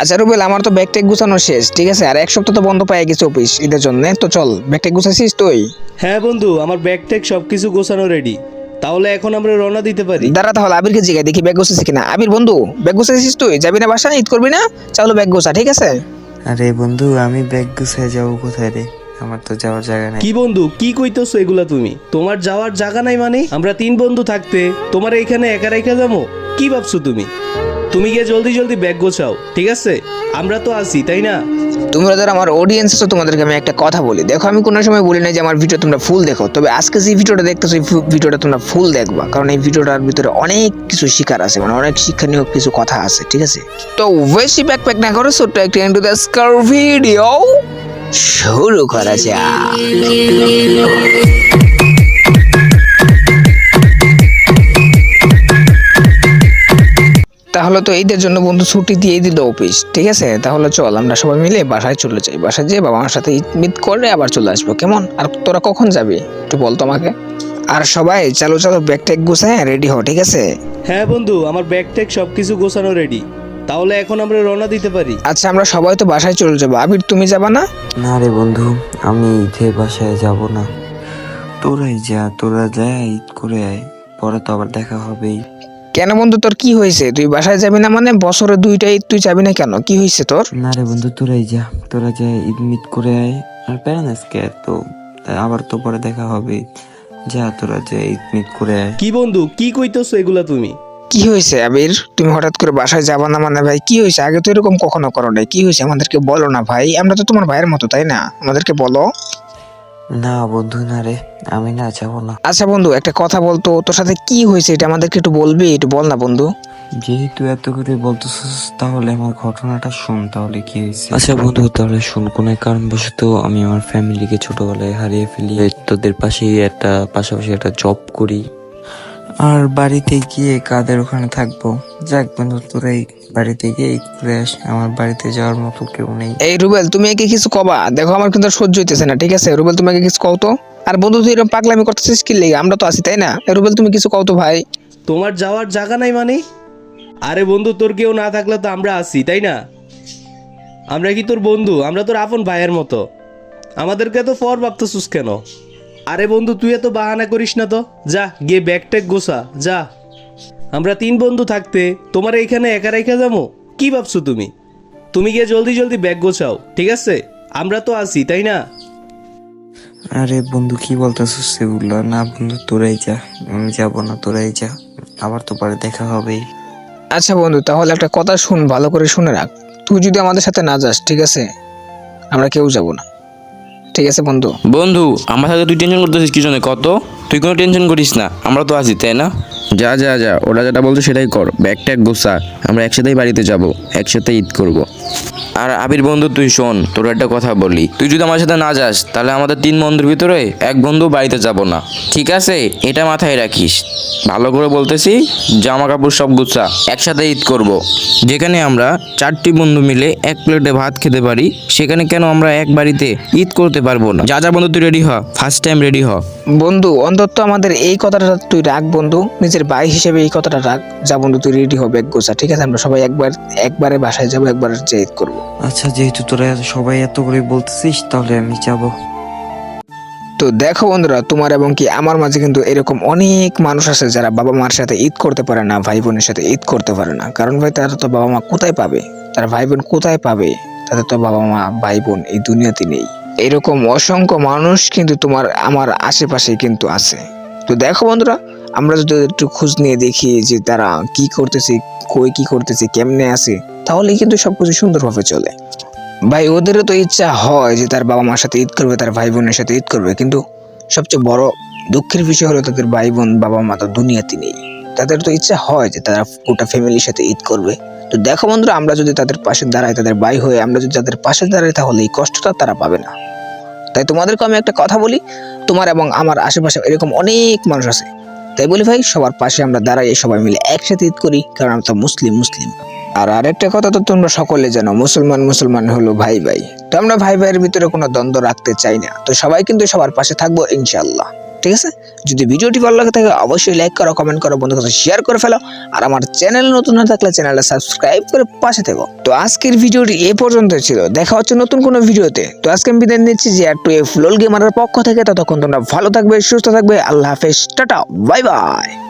আচ্ছা রুবেল আমার তো ব্যাগ ট্যাগ গুছানো শেষ ঠিক আছে? আর এক সপ্তাহ তো বন্ধ পাই গেছে অফিস ঈদের জন্য তো চল ব্যাগ ট্যাগ গুছাছিস তুই? হ্যাঁ বন্ধু আমার ব্যাগ ট্যাগ সব কিছু গোছানো রেডি তাহলে এখন আমরা রওনা দিতে পারি। দাঁড়া তাহলে আবিরকে জিগাই দেখি ব্যাগ গুছাছিস কিনা। আবির বন্ধু ব্যাগ গুছাছিস তুই? যাবি না বাসা ঈদ করবি না? চলো ব্যাগ গুছা ঠিক আছে? আরে বন্ধু আমি ব্যাগ গুছিয়ে যাব কোথায় রে? আমার তো যাওয়ার জায়গা নেই। কি বন্ধু কি কইতেছো এগুলা তুমি? তোমার যাওয়ার জায়গা নাই মানে? আমরা তিন বন্ধু থাকতে তোমার এখানে একা রেখে যাব? কি ভাবছ তুমি? তুমি গিয়ে জলদি জলদি ব্যাগ গোছাও, ঠিক আছে? আমরা তো আছি, তাই না? তোমরা যারা আমার অডিয়েন্স আছো, তোমাদেরকে আমি একটা কথা বলি। দেখো, আমি কোনো সময় বলি না যে আমার ভিডিও তোমরা ফুল দেখো। তবে আজকে যে ভিডিওটা দেখতেছো, এই ভিডিওটা তোমরা ফুল দেখবা। কারণ এই ভিডিওটার ভিতরে অনেক কিছু শিকার আছে মানে অনেক শিক্ষণীয় কিছু কথা আছে, ঠিক আছে? তো বেশি ব্যাক প্যাক না করো, ছোট্ট একটা ইন্টু দ্য স্কার ভিডিও শুরু করা যাক। তাহলে তো এইদের জন্য বন্ধু ছুটি দিয়ে দিল অফিস ঠিক আছে? তাহলে চল আমরা সবাই মিলে বাসায় চলে যাই। বাসায় যেয়ে বাবা মার সাথে ঈদ মিত করে আবার চলে আসব কেমন? আর তোরা কখন যাবি? একটু বল তো আমাকে। আর সবাই চালো চালো ব্যাগ ট্যাগ গুছায় রেডি হও ঠিক আছে? হ্যাঁ বন্ধু আমার ব্যাগ ট্যাগ সব কিছু গোছানো রেডি তাহলে এখন আমরা রওনা দিতে পারি। আচ্ছা আমরা সবাই তো বাসায় চলে যাব। আবির তুমি যাবা না? না রে বন্ধু আমি ঈদে বাসায় যাব না। তোরাই যা তোরা যা ঈদ করে আয়। পরে তো আবার দেখা হবেই। কেন বন্ধু তোর কি হয়েছে? তুই বাসায় যাবি না মানে? বছরে দুইটা ঈদ তুই যাবি না কেন? কি হয়েছে তোর? না রে বন্ধু তোরাই যা। তোরা যা ঈদ মিট করে আয়। আর প্যারানাস কে তো আবার তো পরে দেখা হবে। যা তোরা যা ঈদ মিট করে আয়। কি বন্ধু কি কইতেছো এগুলা তুমি? কি হয়েছে আবির? তুমি হঠাৎ করে বাসায় যাবা না মানে ভাই? কি হয়েছে? আগে তো এরকম কখনো করো নাই। কি হয়েছে আমাদেরকে বলো না ভাই? আমরা তো তোমার ভাইয়ের মতো তাই না? আমাদেরকে বলো। না বন্ধু না রে আমি না যাব না। আচ্ছা বন্ধু একটা কথা বলতো তোর সাথে কি হয়েছে এটা আমাদেরকে একটু বলবি? একটু বল না বন্ধু। যেহেতু এত করে বলতেছিস তাহলে আমার ঘটনাটা শুন তাহলে কি হয়েছে? আচ্ছা বন্ধু তাহলে শুন কোন কারণবশত আমি আমার ফ্যামিলিকে ছোটবেলায় হারিয়ে ফেলি। তোদের পাশেই একটা পাশাপাশি একটা জব করি। আর বাড়িতে গিয়ে কাদের ওখানে থাকব? যাক বন্ধু তোরাই বাড়িতে গিয়ে ঈদ আস আমার বাড়িতে যাওয়ার মতো কেউ নেই। এই রুবেল তুমি একে কিছু কবা। দেখো আমার কিন্তু সহ্য হইতেছে না ঠিক আছে? রুবেল তুমি একে কিছু কও তো। আর বন্ধু তুই এরকম পাগলামি করতেছিস কি লেগে? আমরা তো আছি তাই না? রুবেল তুমি কিছু কও তো ভাই। তোমার যাওয়ার জায়গা নাই মানে? আরে বন্ধু তোর কেউ না থাকলে তো আমরা আছি তাই না? আমরা কি তোর বন্ধু? আমরা তোর আপন ভাইয়ের মতো। আমাদেরকে তো ফর ভাবতেছিস কেন? আরে বন্ধু তুই এত বাহানা করিস না তো? যা গিয়ে ব্যাগ ট্যাগ গোসা যা। আমরা তিন বন্ধু থাকতে তোমার এইখানে একা রেখে যাব? কি ভাবছ তুমি? তুমি গিয়ে জলদি জলদি ব্যাগ গোছাও ঠিক আছে? আমরা তো আছি তাই না? আরে বন্ধু কি বলতেছিস সেগুলো? না বন্ধু তোরাই যা। আমি যাব না তোরাই যা। আবার তো পরে দেখা হবেই। আচ্ছা বন্ধু তাহলে একটা কথা শুন ভালো করে শুনে রাখ। তুই যদি আমাদের সাথে না যাস ঠিক আছে? আমরা কেউ যাব না। ঠিক আছে বন্ধু? বন্ধু আমার সাথে তুই টেনশন করতেছিস কি জন্য? কত? তুই কোনো টেনশন করিস না আমরা তো আছি তাই না? যা যা যা ওরা যেটা বলছে সেটাই কর ব্যাগ ট্যাগ গোসা আমরা একসাথেই বাড়িতে যাব একসাথে ঈদ করব। আর আবির বন্ধু তুই শোন তোর একটা কথা বলি তুই যদি আমার সাথে না যাস তাহলে আমাদের তিন বন্ধুর ভিতরে এক বন্ধু বাড়িতে যাব না ঠিক আছে? এটা মাথায় রাখিস। ভালো করে বলতেছি জামা কাপড় সব গুছা একসাথে ঈদ করব। যেখানে আমরা চারটি বন্ধু মিলে এক প্লেটে ভাত খেতে পারি সেখানে কেন আমরা এক বাড়িতে ঈদ করতে পারব না? যা যা বন্ধু তুই রেডি হ ফার্স্ট টাইম রেডি হ। বন্ধু অন্তত আমাদের এই কথাটা তুই রাখ বন্ধু। নিজের ভাই হিসেবে এই কথাটা রাখ। যা বন্ধু তুই রেডি হবে এক গোছা। ঠিক আছে আমরা সবাই একবার একবারে বাসায় যাব একবার ঈদ করব। আচ্ছা যেহেতু তোরা সবাই এত করে বলতেছিস তাহলে আমি যাব। তো দেখো বন্ধুরা তোমার এবং কি আমার মাঝে কিন্তু এরকম অনেক মানুষ আছে যারা বাবা মার সাথে ঈদ করতে পারে না ভাই বোনের সাথে ঈদ করতে পারে না। কারণ ভাই তারা তো বাবা মা কোথায় পাবে? তারা ভাই বোন কোথায় পাবে? তাদের তো বাবা মা ভাই বোন এই দুনিয়াতে নেই। এরকম অসংখ্য মানুষ কিন্তু তোমার, আমার আশেপাশে কিন্তু আছে। তো দেখো বন্ধুরা, আমরা যদি একটু খোঁজ নিয়ে দেখি যে তারা কি করতেছে, কই কি করতেছে, কেমনে আছে, তাহলেই কিন্তু সবকিছু সুন্দরভাবে চলে। ভাই, ওদেরও তো ইচ্ছা হয় যে তার বাবা মার সাথে ঈদ করবে, তার ভাই বোনের সাথে ঈদ করবে, কিন্তু সবচেয়ে বড় দুঃখের বিষয় হলো তাদের ভাই বোন বাবা মা তো দুনিয়াতে নেই। তাদের তো ইচ্ছা হয় যে তারা গোটা ফ্যামিলির সাথে ঈদ করবে। তো দেখো বন্ধুরা, আমরা যদি তাদের পাশে দাঁড়াই, তাদের ভাই হয়ে আমরা যদি তাদের পাশে দাঁড়াই, তাহলে এই কষ্টটা তারা পাবে না। তাই তোমাদেরকে আমি একটা কথা বলি, তোমার এবং আমার আশেপাশে এরকম অনেক মানুষ আছে। তাই বলি ভাই, সবার পাশে আমরা দাঁড়াই, সবাই মিলে একসাথে ঈদ করি, কারণ আমরা তো মুসলিম মুসলিম। আর আরেকটা কথা তো তোমরা সকলে জানো, মুসলমান মুসলমান হলো ভাই ভাই। তো আমরা ভাই, ভাইয়ের ভিতরে কোনো দ্বন্দ্ব রাখতে চাই না। তো সবাই কিন্তু সবার পাশে থাকব ইনশাল্লাহ ঠিক আছে? যদি ভিডিওটি ভালো লাগে থাকে, অবশ্যই লাইক করো কমেন্ট করো বন্ধুর কাছে শেয়ার করে ফেলো। আর আমার চ্যানেল নতুন না থাকলে চ্যানেলটা সাবস্ক্রাইব করে পাশে থেকো। তো আজকের ভিডিওটি এ পর্যন্ত ছিল। দেখা হচ্ছে নতুন কোনো ভিডিওতে। তো আজকে আমি বিদায় নিচ্ছি যে আর টু এফ লোল গেমারের পক্ষ থেকে। ততক্ষণ তোমরা ভালো থাকবে, সুস্থ থাকবে। আল্লাহ হাফেজ। টাটা। Bye bye